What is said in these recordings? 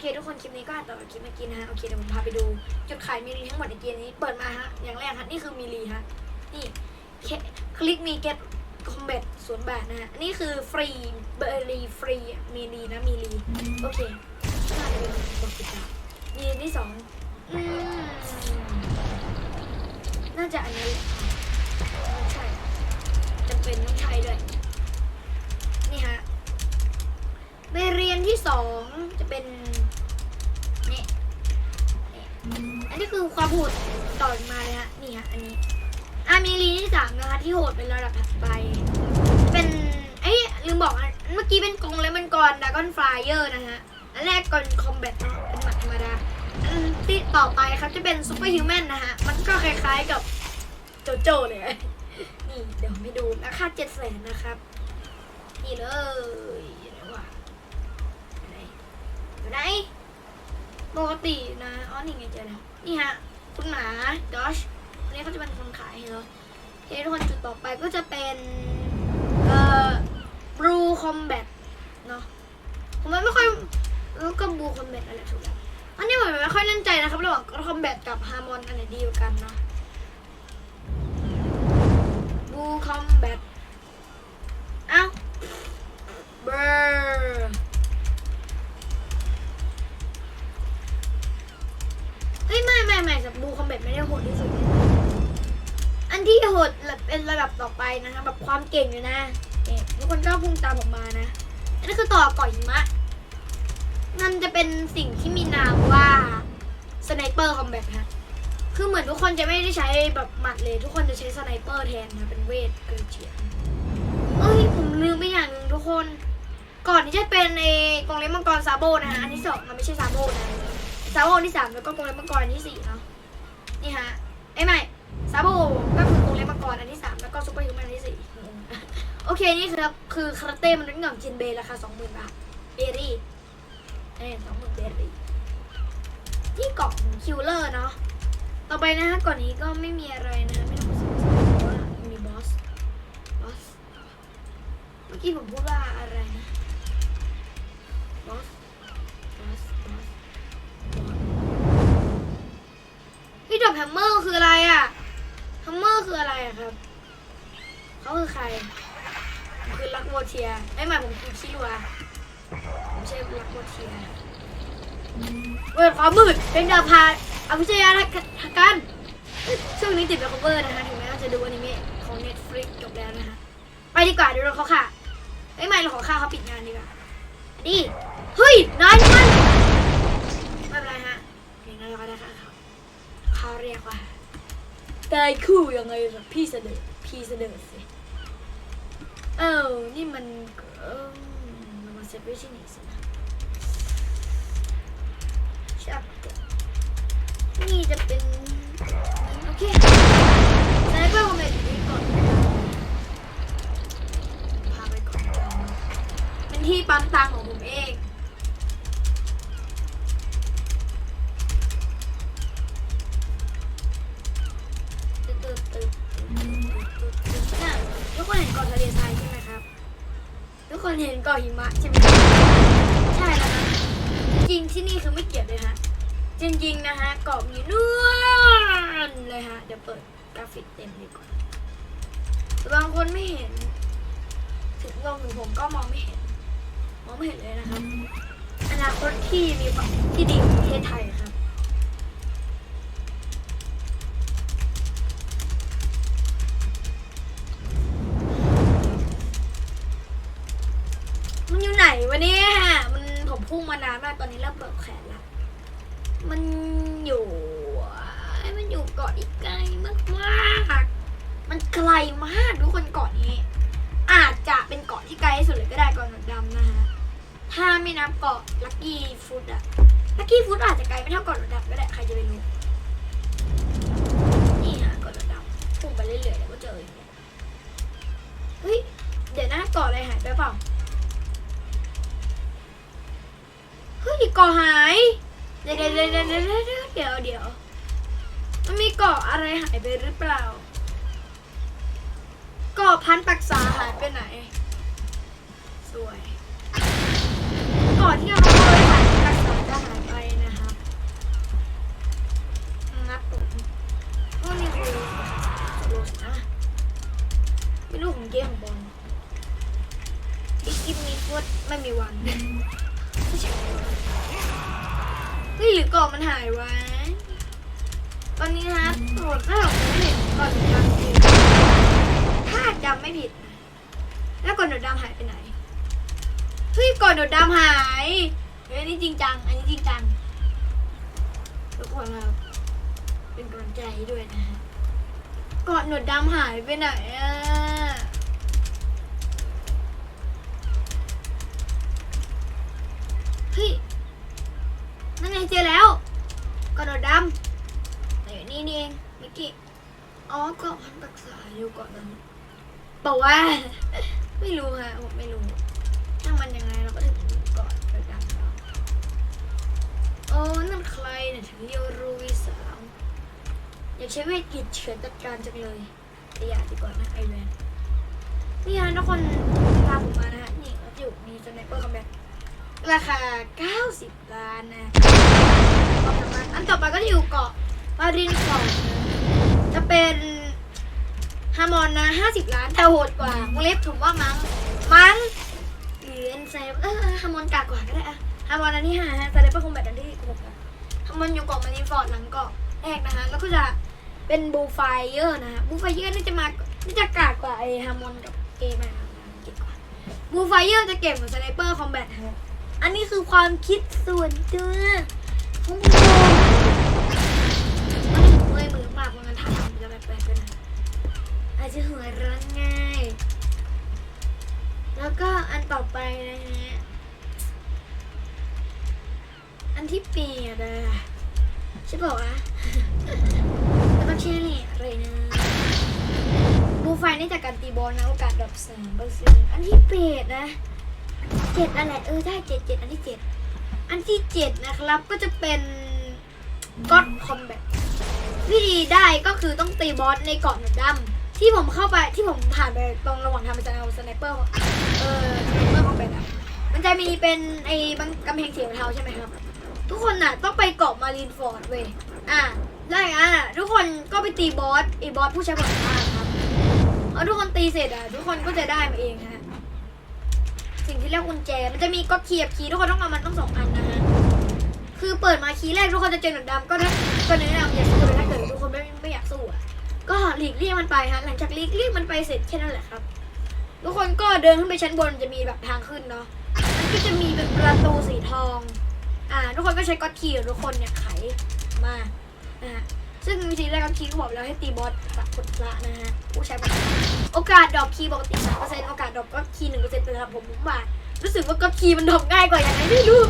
เคทุกคนคลิปนี้ก็อ่านต่อจากคลิปเมื่อกี้นะฮะโอเคเดี๋ยวผมพาไปดูจุดขายมีลีทั้งหมดในเกมนี้เปิดมาฮะอย่างแรกฮะนี่คือมีลีฮะนี่คลิกมี get combat ศูนย์บาทนะฮะนนี้คือฟรีเบอร์รีฟรีมีลีนะมีลีโอเคน่าจะเป็นบอกติดตามมีลีที่สองน่าจะอันนี้ใช่จำเป็นต้องใช้ด้วยนี่ฮะไปเรียนที่สองจะเป็น นนี้คือความโหดต่อมาเลยฮะนี่ฮะอันนี้อามีเรีนที่สามนะคะที่โหดเป็นระดับถัดไป เป็นเอ้ยลืมบอกอะเมื่อกี้เป็นกองเลมันกรดากอนฟลายเออร์นะฮะอันแรกก่อนคอมแบทเป็นหมัดธรรมดาอันที่ต่อไปครับจะเป็นซูเปอร์ฮิวแมนนะฮะ มันก็คล้ายๆกับโจโจ้เลย นี่เดี๋ยวให้ดูราคาเจ็ดแสนนะครับ นี่เลย ปกตินะอ๋อนี่ไงเจอแล้วนี่ฮะคุณหมาดอชอันนี้เขาจะเป็นคนขายให้เราเฮ้ทุกคนจุดต่อไปก็จะเป็นเอ่อ Blue Combat เนาะผมไม่ค่อยแล้วก็ Blue Combat อะไรถูกแล้วอันนี้ผมไม่ค่อยแน่นใจนะครับระหว่าง Combat กับ Harmon อันไหนดีกว่ากันเนาะ Blue Combat เอ้ เก่งอยู่นะเนี่ยทุกคนก็พุ่งตามออกมานะอันนี้คือต่อก่อยหิมะมันจะเป็นสิ่งที่มีนามว่าสไนเปอร์คอมแบทฮะคือเหมือนทุกคนจะไม่ได้ใช้แบบหมัดเลย ทุกคนจะใช้สไนเปอร์แทนนะเป็นเวทเกินเฉียงเอ้ยผมลืมไปอย่างหนึ่งทุกคน ก่อนที่จะเป็นในกองเล็บมังกรซาโบนะฮะอันที่สองมันไม่ใช่ซาโบนะซาโบอันที่สามแล้วก็กองเล็บมังกรอันที่สี่เนาะนี่ฮะไอ้ยไม่ซาโบก็คือกองเล็บมังกรอันที่สามแล้วก็ซุปเปอร์ฮิวแมนอันที่สี่ โอเคนี่คือคือคาราเต้มันเป็นเงินจินเบย์ราคาสองหมื่นบาทเบรี่เอ้สองหมื่นเบรี่ที่กล่องคิวเลอร์เนาะต่อไปนะฮะก่อนนี้ก็ไม่มีอะไรนะไม่ต้องสงสัยเพราะว่ามีบอสบอสเมื่อกี้ผมพูดว่าอะไรนะบอสบอสบอสบอสพี่ดอกแฮมเมอร์คืออะไรอะแฮมเมอร์คืออะไรอะครับเขาคือใคร เทียไอ้ยหมายผมคือคิรัวผมไม่ใช่ลักโวเทียเปิดความมืดเป็นดาวพาอภิชยาทางการช่วงนี้ติดแบบคอเวอร์นะคะถึงแม้ว่าจะดูอนิเมะของ Netflix จบแล้วนะคะไปดีกว่าเดี๋ยวเราเขาค่ะเอ้ไม่เราขอข้าวเขาปิดงานดีกว่าดิเฮ้ยนายมันไม่เป็นไรฮะเพียงนั้นเราก็ได้ค่ะเขาเขาเรียกว่าตายคู่ยังไงล่ะพี่เสด็จพี่เสด็จสิ เออนี่มันเออมันมาเซฟไว้ที่ไหนสินะชับนี่จะเป็นโอเคแล้วก็ผมไปดูนี้ก่อนพาไปก่อนเป็นที่ปั๊มตังของผมเอง เกาะหิมะใช่ไหมใช่แล้วนะจริงที่นี่คือไม่เกียวเลยฮะจริงๆนะฮะเกาะมีนู่นเลยฮะเดี๋ยวเปิดกราฟิกเต็มดีกว่าบางคนไม่เห็น ถึงลงถึงผมก็มองไม่เห็น มองไม่เห็นเลยนะครับอนาคตที่มีความที่ดีของประเทศไทยครับ พุ่งมานานมากตอนนี้เริ่มเปิดแขนละมันอยู่ มันอยู่เกาะอีกไกลมากมากๆมันไกลมากทุกคนเกาะนี้ อาจจะเป็นเกาะที่ไกลที่สุดเลยก็ได้เกาะหนวดดำนะฮะถ้าไม่นับเกาะลักกี้ฟุตอะลักกี้ฟุตอาจจะไกลไม่เท่าเกาะหนวดดำก็ได้ใครจะไปรู้นี่ฮะเกาะหนวดดำพุ่งไปเรื่อยๆเดี๋ยวก็เจออย่างเงี้ยเฮ้ยเดี๋ยวนะเกาะอะไรหายไปเปล่าาะหายเดี๋ยวเดี๋ยวเดี๋ยวเดี๋ยวมันมีเกาะอะไรหายไปหรือเปล่าเกาะพันปักษาหายไปไหน สวยเกาะที่เราเคยหายปักษาก็หายไปนะครับนับผมพวกนี้คือโลสนะไม่รู้ของเกมของบอลบิ๊กกิมมีฟุตไม่มีวัน นี่หรือกล่องมันหายไว้ ตอนนี้นะโหดถ้าเราไม่เห็นก่อนดำเองถ้าจำไม่ผิด แล้วก่อนหนูดำหายไปไหน เฮ้ยก่อนหนูดำหาย เฮ้ยนี่จริงจัง อันนี้จริงจังทุกคนเราเป็นกำลังใจด้วยนะฮะก่อนหนูดำหายไปไหนอะ เจอแล้วกระโดดดำอยู่นี่นี่เองเมื่อกี้อ๋อกาะพันปักษาอยู่เกาะนั้นบอกว่า ไม่รู้ฮะผมไม่รู้ถ้ามันยังไงเราก็ถึงเกาะกระดำแล้วโอ้นั่นใครเนี่ยถึงเรียรูวิสามอยากใช้เวทกิจเฉือนจัดการจังเลยแต่อย่าดีกว่านะไอแวนนี่ฮะทุกคนตามผมมานะฮะนี่เราอยู่มีสไนเปอร์คอมแบท ราคา 90 ล้านนะอันต่อไปก็จะอยู่เกาะมารินของจะเป็นฮามอนนะ 50 ล้านแต่โหดกว่าวงเล็บผมว่ามั้งมั้งหรือเอ็นเซเออเออฮามอนกากกว่าก็ได้อะฮามอนอันที่ห้าฮะสไลเปอร์คอมแบทอันที่หกอะฮามอนอยู่เกาะมารินฟอร์ดหลังเกาะแรกนะคะแล้วก็จะเป็นบูไฟเยอร์นะฮะบูไฟเยอร์นี่จะมานี่จะกากกว่าไอฮามอนกับเอมาเก่งกว่าบูไฟเยอร์จะเก่งกว่าสไนเปอร์คอมแบทฮะ อันนี้คือความคิดส่วนตัวของผมมันเมื่อยมือมากเพราะงั้นทำจะแปลกๆไปหน่อยอาจจะหัวร้อนง่าย แล้วก็อันต่อไปนะฮะ อันที่เปียนอะใช่ป่าวะแล้วก็แค่นี้อะไรนะบูไฟนี่จากการตีบอลนะโอกาสดรอปสามเปอร์เซ็นต์อันที่เปียนนะ เจ็ดนั่นแหละเออได้เจ็ดเจ็ดอันที่เจ็ดอันที่เจ็ดนะครับก็จะเป็นก็อดคอมแบทวิธีได้ก็คือต้องตีบอสในเกาะหนวดดำที่ผมเข้าไปที่ผมผ่านไปตรงระหว่างทางไปจะเอาสไนเปอร์เออสไนเปอร์คอมแบทอะมันจะมีเป็นไอ้บังกำแพงเสียวเทาใช่ไหมครับ ทุกคนน่ะต้องไปเกาะมารีนฟอร์ดเว้ยอะแล้วอย่างนั้นอะทุกคนก็ไปตีบอสไอ้บอสผู้ใช้ผลมากครับเอาทุกคนตีเสร็จอะทุกคนก็จะได้มาเองฮะ สิ่งที่เรียกกุญแจ มันจะมีก็คีย์กับคีย์ทุกคนต้องเอามันต้องสองอันนะฮะ คือเปิดมาคีย์แรกทุกคนจะเจอหนวดดำก็ถ้าก็แนะนำอย่าสู้เลยถ้าเกิดทุกคนไม่ไม่อยากสู้อะ ก็หลีกเลี่ยงมันไปฮะ หลังจากหลีกเลี่ยงมันไปเสร็จแค่นั้นแหละครับ ทุกคนก็เดินขึ้นไปชั้นบนจะมีแบบทางขึ้นเนาะ มันก็จะมีเป็นประตูสีทอง อ่า ทุกคนก็ใช้ก็คีย์ทุกคนเนี่ยไขมา นะฮะ ซึ่งวิธีแรกก็คีย์ก็บอกแล้วให้ตีบอสกับคนละนะฮะผู้ใช้โอกาสดรอปคีย์ปกติสามเปอร์เซ็นต์โอกาสดรอปก็คีย์หนึ่งเปอร์เซ็นต์เป็นครับผมผมว่ารู้สึกว่าก็คีย์มันดรอปง่ายกว่าอย่างไรไม่รู้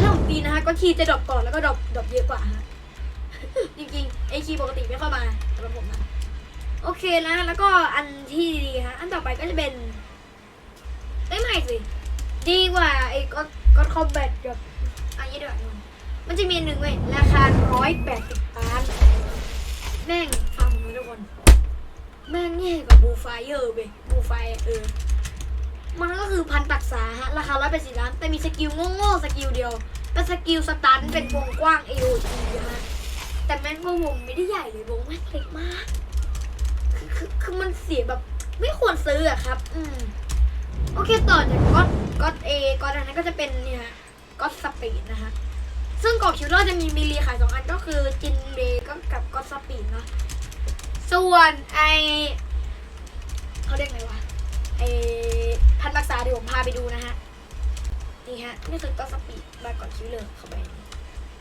ถ้าผมตีนะฮะก็คีย์จะดรอปก่อนแล้วก็ดรอปดรอปเยอะกว่าฮะจริงๆไอคีย์ปกติไม่เข้ามาสำหรับผมนะโอเคนะแล้วก็อันที่ดีฮะอันต่อไปก็จะเป็นเอ้ยไม่สิดีกว่าไอ้ก็ก็คอมแบทกับอันนี้ด้วยมันมันจะมีหนึ่งเว้ยราคาร้อยแปดสิบล้าน แม่งฟังดูทุกคน แม่งแย่กว่าบูไฟเยอร์เว้ยบูไฟเออ มันก็คือพันตักษาฮะ ราคาร้อยแปดสิบล้าน แต่มีสกิลโง่ๆสกิลเดียว เป็นสกิลสตันเป็นวงกว้างเอโอทีฮะ แต่แม่งว่าวงไม่ได้ใหญ่เลยวงแม่งเล็กมาก คือคือคือมันเสียแบบไม่ควรซื้ออะครับ อืม โอเคต่อจากก็ก็เอก็อันนั้นก็จะเป็นเนี่ยก็สปีดนะฮะ ซึ่งกรอบคิวเลอร์จะมีมีรีขายสองอันก็คือจินเบก็กับก็สปีดเนาะส่วนไอเขาเรียกไงวะไอพันรักษาเดี๋ยวผมพาไปดูนะฮะนี่ฮะนี่คือก็สปีดบาก่อนคิวเลอร์เข้าไป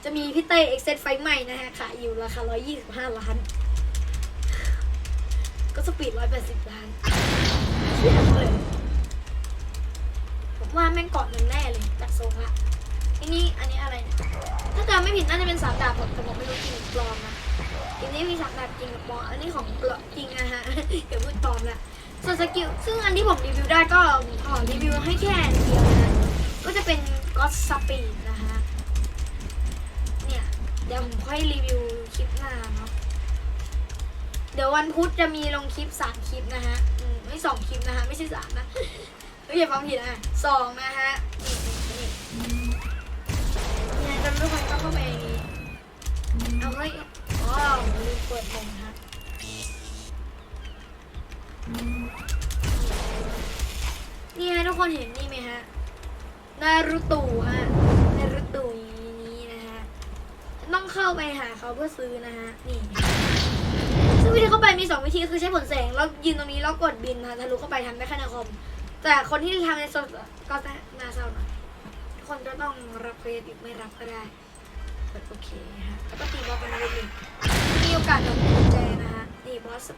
จะมีพี่เต้เอ็กเซตไฟใหม่นะฮะขายอยู่ราคา 125 ล้าน ก็สปีด 180 ล้านเชี่ยเลยผมว่าแม่งเกาะมันแน่เลยจากทรงละ อันนี้อันนี้อะไรเนี่ยถ้าจำไม่ผิดน่าจะเป็นสามดาบผมแต่ผมไม่รู้จริงหรือปลอมนะอันนี้มีสามแบบจริงกับปลอมอันนี้ของปลอมจริงนะฮะเดี๋ยวพูดปลอมละส่วนสกิลซึ่งอันที่ผมรีวิวได้ก็ขอรีวิวให้แค่อันเดียวนะก็จะเป็นก็สปีดนะฮะเนี่ยเดี๋ยวผมค่อยรีวิวคลิปหน้าเนาะเดี๋ยววันพุธจะมีลงคลิปสามคลิปนะฮะไม่สองคลิปนะฮะไม่ใช่สามนะไม่อย่าฟังผิดนะสองนะฮะ นี่นี่นี่เนี่ยจำทุกคนก็เข้าไปนนี้เอาเฮ้อ๋อลืมเปิดลงฮะนี่ฮะทุกคนเห็นนี่ไหมฮะนารูตูฮะนารูตูนี้นะฮะต้องเข้าไปหาเขาเพื่อซื้อนะฮะนี่ซึ่งวิธีเข้าไปมีสองวิธีคือใช้ผลแสงแล้วยืนตรงนี้แล้วกดบินนะทะลุเข้าไปทำได้แค่ในคอมแต่คนที่ทำในโซนก็น่าเศร้าหน่อย คนก็ต้องรับเครดิตไม่รับก็ได้กดโอเคฮะแล้วก็ตีบอสกันนิดนึงมีโอกาสโดนกุญแจนะฮะนี่บอส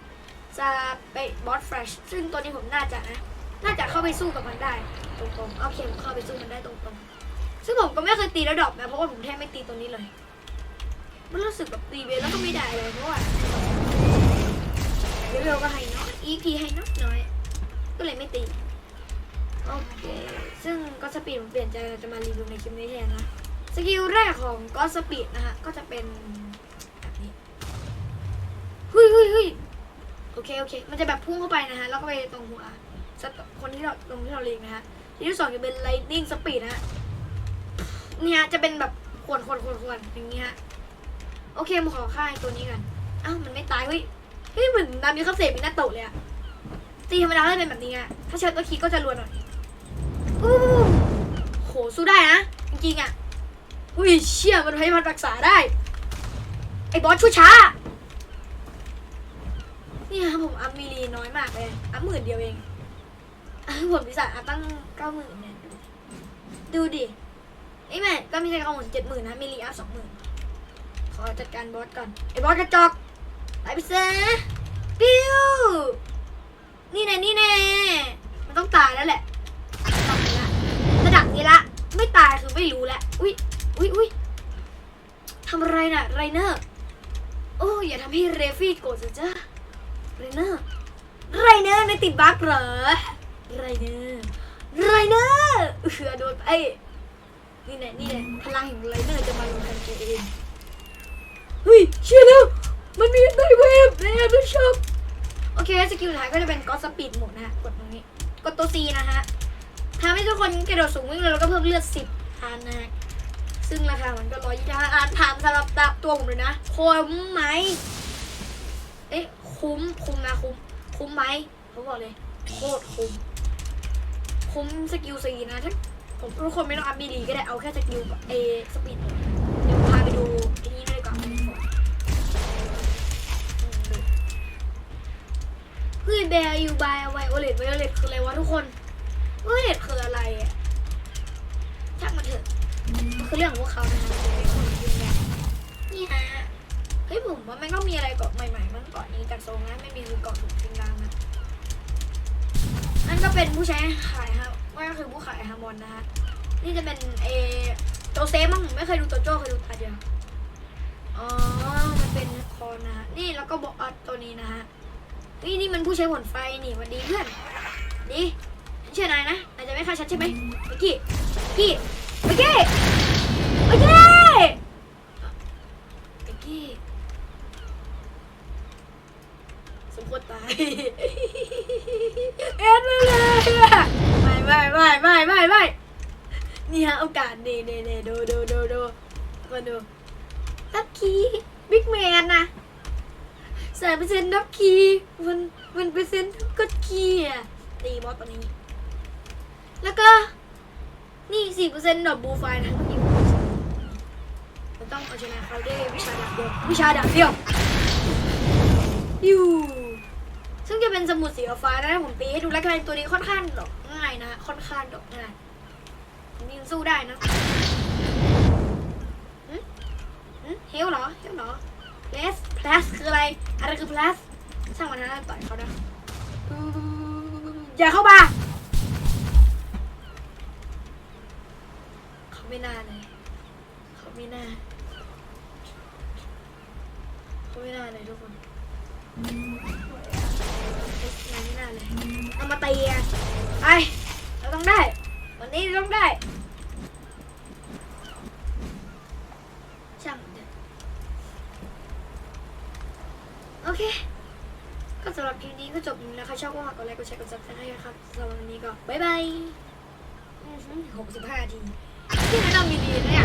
จะไปบอสแฟรชซึ่งตัวนี้ผมน่าจะนะน่าจะเข้าไปสู้กับมันได้ ตรงๆโอเคผมเข้าไปสู้มันได้ตรงๆซึ่งผมก็ไม่เคยตีแล้วดรอปนะเพราะว่าผมแทบไม่ตีตัวนี้เลยมันรู้สึกแบบตีไปแล้วก็ไม่ได้เลยเพราะว่าเร็วก็ให้น้อย EP ให้น้อยน้อยก็เลยไม่ตี โอเค ซึ่งก็สปีดผมเปลี่ยนใจเราจะมารีวิวในคลิปนี้แทนนะ สกิลแรกของก็สปีดนะฮะ ก็จะเป็นแบบนี้เฮ้ยเฮ้ยเฮ้ยโอเค โอเค มันจะแบบพุ่งเข้าไปนะฮะ แล้วก็ไปตรงหัวคนที่เราตรงที่เราเล็งนะฮะที่ที่สองจะเป็น lightning speed นะฮะ เนี่ยจะเป็นแบบขวนขวนขวนขวนอย่างเงี้ย โอเคมาขอค่ายตัวนี้กัน อ้าวมันไม่ตายเฮ้ย เฮ้ยเหมือนนามิคาเซมินาโตะเลยอะตีธรรมดาก็เป็นแบบนี้อะถ้าเชิญตัวคีก็จะรวนหน่อย อู้โหสู้ได้นะ จริงๆอะ อุ้ยเชี่ยมันให้พันรักษาได้ ไอ้บอสชั่วช้า นี่ครับผมอัพมีรีน้อยมากเลย อัพหมื่นเดียวเองผมพิศาจอัพตั้งเก้าหมื่นเนี่ย ดูดิไอ้แม่ก็มีใช้เก้าหมื่นเจ็ดหมื่นนะมีรีอัพสองหมื่นขอจัดการบอสก่อน ไอ้บอสกระจอกไปไปซะปิ้วนี่แน่นี่แน่มันต้องตายแล้วแหละ ดับนี้ละ ไม่ตายคือไม่รู้แล้วอุ้ยอุ้ยอุ้ยทำอะไรน่ะไรเนอร์โอ้ยอย่าทำให้เรฟี่โกรธสิจ้าไรเนอร์ไรเนอร์ในติดบั๊กเหรอไรเนอร์ไรเนอร์เอือโดนไอ้นี่แน่นี่แน่พลังแห่งไรเนอร์จะมาลงกันตัวเองเฮ้ยเชื่อแล้วมันมีไดเวฟในแอปเปิลช็อปโอเคสกิลสุดท้ายก็จะเป็นก็สปีดหมดนะฮะกดตรงนี้ กดตัว C นะฮะ ทำให้ทุกคนกระโดดสูงวิ่งเร็วแล้วก็เพิ่มเลือด10อันนะฮะซึ่งราคามันก็ร้อยยี่สิบห้าอันถามสำหรับตัวผมเลยนะคุ้มไหมเอ๊ะคุ้มคุ้มนะคุ้มคุ้มไหมเขาบอกเลยโคตรคุ้มคุ้มสกิล C นะถ้าผมทุกคนไม่ต้องอัพบีดีก็ได้เอาแค่สกิลเอสปีดเดี๋ยวพาไปดูไอ้นี่ด้วยก่อนเฮ้ยแบร์ยูบายไวโอเลตไวโอเลตคืออะไรวะทุกคน ไวโอเลตคืออะไรอะช่างมันเถอะคือเรื่องของพวกเขานะคะเป็นคนยืนยันนี่ฮะเฮ้ยผมว่ามันก็มีอะไรเกาะใหม่ๆบ้างเกาะนี้จากโซงนะไม่มีคือเกาะถูกจริงดังนะนั่นก็เป็นผู้ใช้ขายฮะว่าก็คือผู้ขายฮาร์มอนนะฮะนี่จะเป็นเอโจเซฟมั้งผมไม่เคยดูโจโจ้เคยดูตาเดียวอ๋อมันเป็นคอนนะฮะนี่แล้วก็บอกอัดตัวนี้นะฮะนี่นี่มันผู้ใช้ผลไฟนี่วันดีเพื่อนดี เชื่อนายนะนายจะไม่ฆ่าฉันใช่ไหมเมื่อกี้เมื่อกี้เมื่อกี้เมื่อกี้เมื่อกี้สมควรตายเอ็ดเลยไม่ไม่ไม่ไม่ไม่ไม่นี่ฮะโอกาสดีดีดีดูดูดูดูคนดูดับคีบิ๊กแมนนะสามเปอร์เซ็นต์ดับคีมันมันเปอร์เซ็นต์กดคีอะตีบอสตัวนี้ แล้วก็ นี่สี่เปอร์เซ็นต์ดอกบูไฟนะเมื่อกี้เราต้องเอาชนะเขาด้วยวิชาดาบเดียววิชาดาบเดียวยูซึ่งจะเป็นสมุดสีฟ้านะผมตีให้ดูแล้วกันตัวนี้ค่อนข้างดอกง่ายนะค่อนข้างดอกง่ายผมยิงสู้ได้นะเฮลเหรอเฮลเหรอเพลสเพลสคืออะไร อะไรคือเพลสช่างมันนะต่อยเขานะอย่าเข้ามา ไม่น่าเลยเขาไม่น่าเขาไม่น่าเลยทุกคนเขาไม่น่าเลยเอามาตีอะไปเราต้องได้ วันนี้เราต้องได้ช่างมันเถอะโอเคก็สำหรับคลิปนี้ก็จบแล้วค่ะชอบก็ฝากกดไลค์กดแชร์กดซับสไครต์นะครับสำหรับวันนี้ก็บ๊ายบายหกสิบห้าที ที่แนะนำดีๆเนี่ยออ